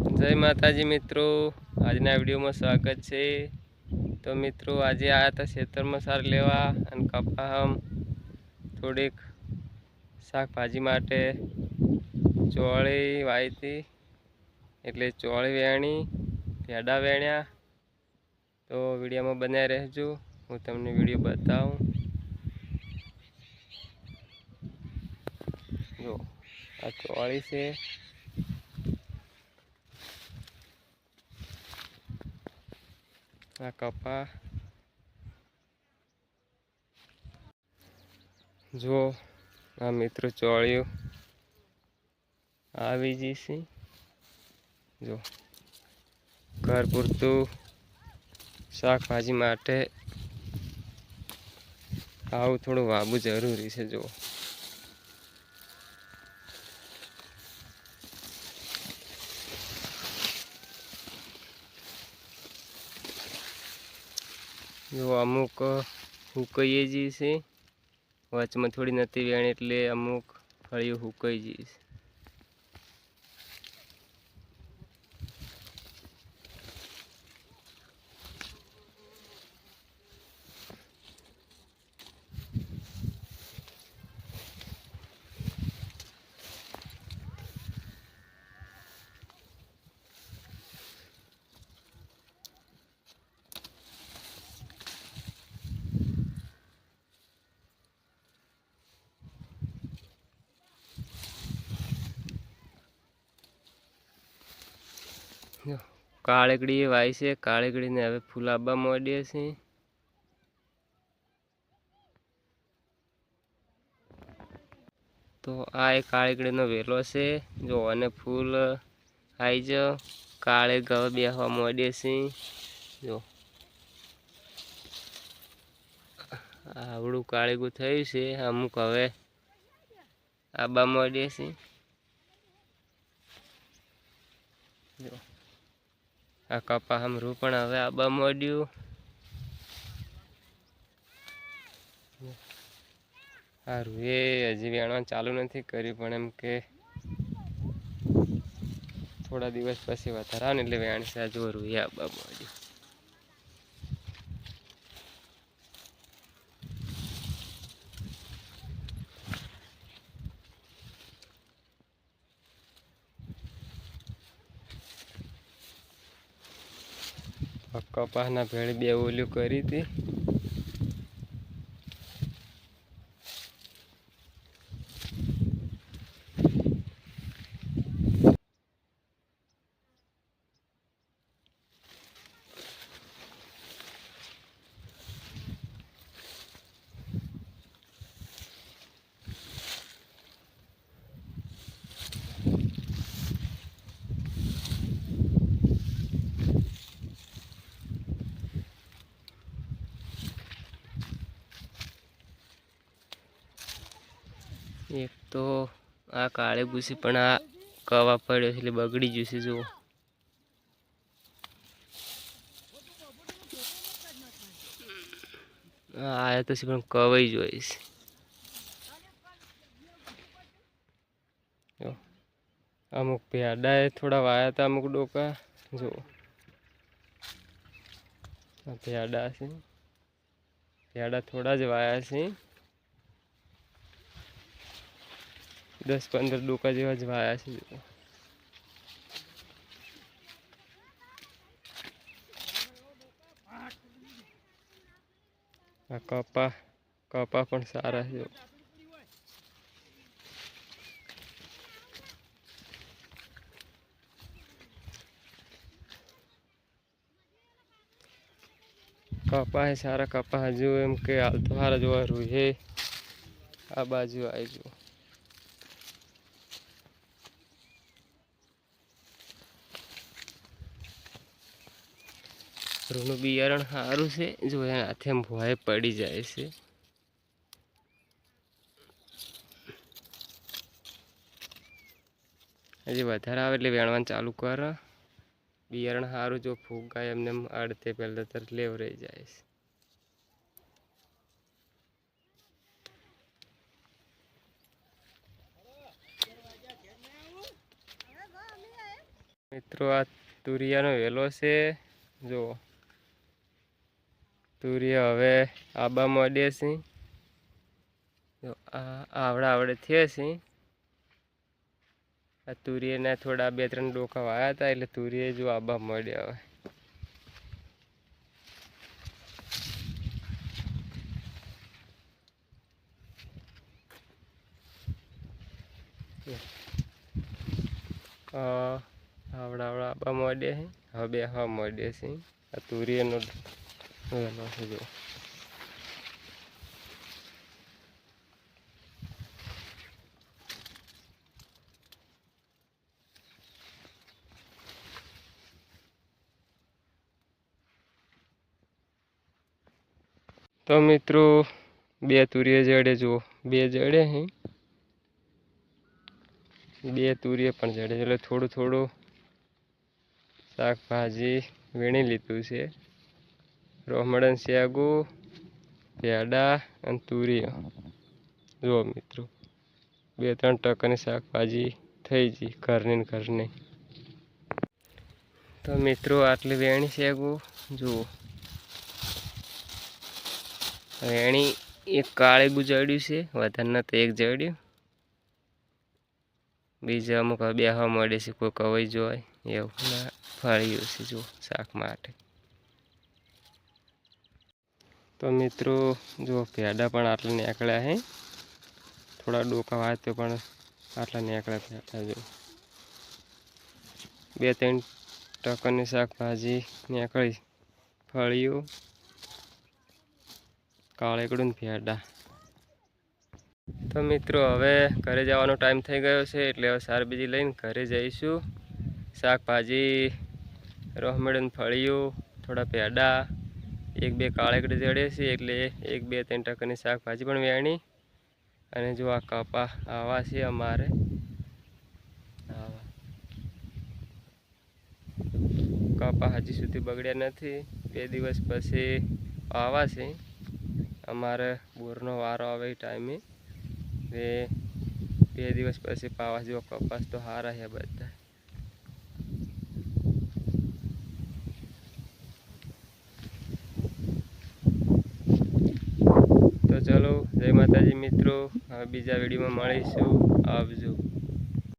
જય માતાજી મિત્રો. આજના વિડીયોમાં સ્વાગત છે. તો મિત્રો, આજે આવ્યા હતા ખેતરમાં સાર લેવા અને કપાહમ થોડીક શાકભાજી માટે ચોળી વાયતી, એટલે ચોળી વેણી ભેડા વેણ્યા. તો વિડીયોમાં બનાવી રહેજો. હું તમને વીડિયો બતાવું. જો, આ ચોળી છે. આ કપા જો, આ મિત્રો ચોળિયું આવી જશે જો, ઘર પૂરતું શાકભાજી માટે આવું થોડું વાવવું જરૂરી છે જો જો અમુક હુકાઈ જઈએ છે વચમાં થોડી નથી વેણી એટલે અમુક ફળીઓ હુકાઈ જઈએ છે જો કાળીગડી વાય છે. કાળીગડીને હવે ફૂલ આવવા માંડ્યા છે. તો આ એ કાળીગડીનો વેલો છે. જો અને ફૂલ આવી જ કાળે ગવ બેહવા માંડ્યા છે. જો. આવડું કાળીગું થયું છે. અમુક હવે આબા માંડ્યા છે. જો. આ કપા હમરું પણ હવે આબા મોડ્યું સારું એ હજી વેણવાનું ચાલુ નથી કર્યું, પણ એમ કે થોડા દિવસ પછી વધારા ને એટલે વેણશે. આ જો રૂએ આબા માંડ્યું કપાસના ભેળ બે ઓલું કરી હતી. એક તો આ કાળે ભૂસી પણ આ કવા પડ્યો છે એટલે બગડી જશે જુઓ. આયા તો છે પણ કવાઈ જોઈશ અમુક ભેડાએ થોડા વાયા હતા અમુક ડોકા. જો, આ ભેડા છે. ભેડા થોડા જ વાયા છે. દસ પંદર ડોકા જેવા જ વાયા છે આ કપા કપા પણ સારા છે. કપા હે, સારા કપા હજુ એમ કે હાલ તો સારા જોવા રૂહે. આ બાજુ આવી જુઓ રૂનું બિયારણ સારું છે. જો એના હાથે ભોય પડી જાય છે. હજી વધારે આવે એટલે વેણવાનું ચાલુ કર. બિયારણ સારું, જો ફૂગાય એમને અડધે પહેલાં પહેલાં તરત લેવરાઈ જાય છે. મિત્રો, આ તુરિયાનો વેલો છે. જો તુરિયા હવે આબા અડે છે આવડા આવડે થયે છે. આ તુરિયાના થોડા બે ત્રણ ડોકા વાયા હતા એટલે તુરિયા જો આબા મળ્યા હવે. આવડા આવડા આબા મળે છે. હવે બેહવા મળે છે. આ તુરિયાનો વેલો છે જો તો મિત્રો, બે તુરિયા જડે જુઓ. બે જડે હે? બે તુરિયા પણ જડે. એટલે થોડું થોડું શાકભાજી વીણી લીધું છે. રોમડન શેગું પેડા અને તુરિયા. જુઓ મિત્રો બે ત્રણ ટકાની શાકભાજી થઈ ગઈ ઘરની ઘરની. તો મિત્રો, આટલી વેણી શેગું જુઓ. વેણી એક કાળે ગુજાડ્યું છે, વધારે તો એક જડ્યું બીજા અમુક બે હવા મળે છે, કોઈ કવાઈ જોય એવું ફળ્યું છે, જુઓ, શાક માટે. તો મિત્રો, જો ભેડા પણ આટલા નીકળ્યા હે. થોડા ડોકા વાંચ્યો પણ આટલા નીકળ્યા ભેડા જો. બે ત્રણ ટકાની શાકભાજી નીકળી. ફળિયું, કાળેકડું ભેડા. તો મિત્રો, હવે ઘરે જવાનો ટાઈમ થઈ ગયો છે, એટલે હવે સાર બીજી લઈને ઘરે જઈશું. શાકભાજી રોહમેડન ફળિયું, થોડા પેડા એક બે કાળેકડી જડે છે એટલે એક બે ત્રણ ટકાની શાકભાજી પણ વેણી. અને જો આ કપા આવા છે અમારે. કપા હજી સુધી બગડ્યા નથી. બે દિવસ પછી આવા છે. અમારે બોરનો વારો આવે એ ટાઈમે. બે દિવસ પછી પાવા જેવો કપાસ તો સારા છે બધા તો ચલો જય માતાજી મિત્રો બીજા વિડીયોમાં મળીશું. આવજો.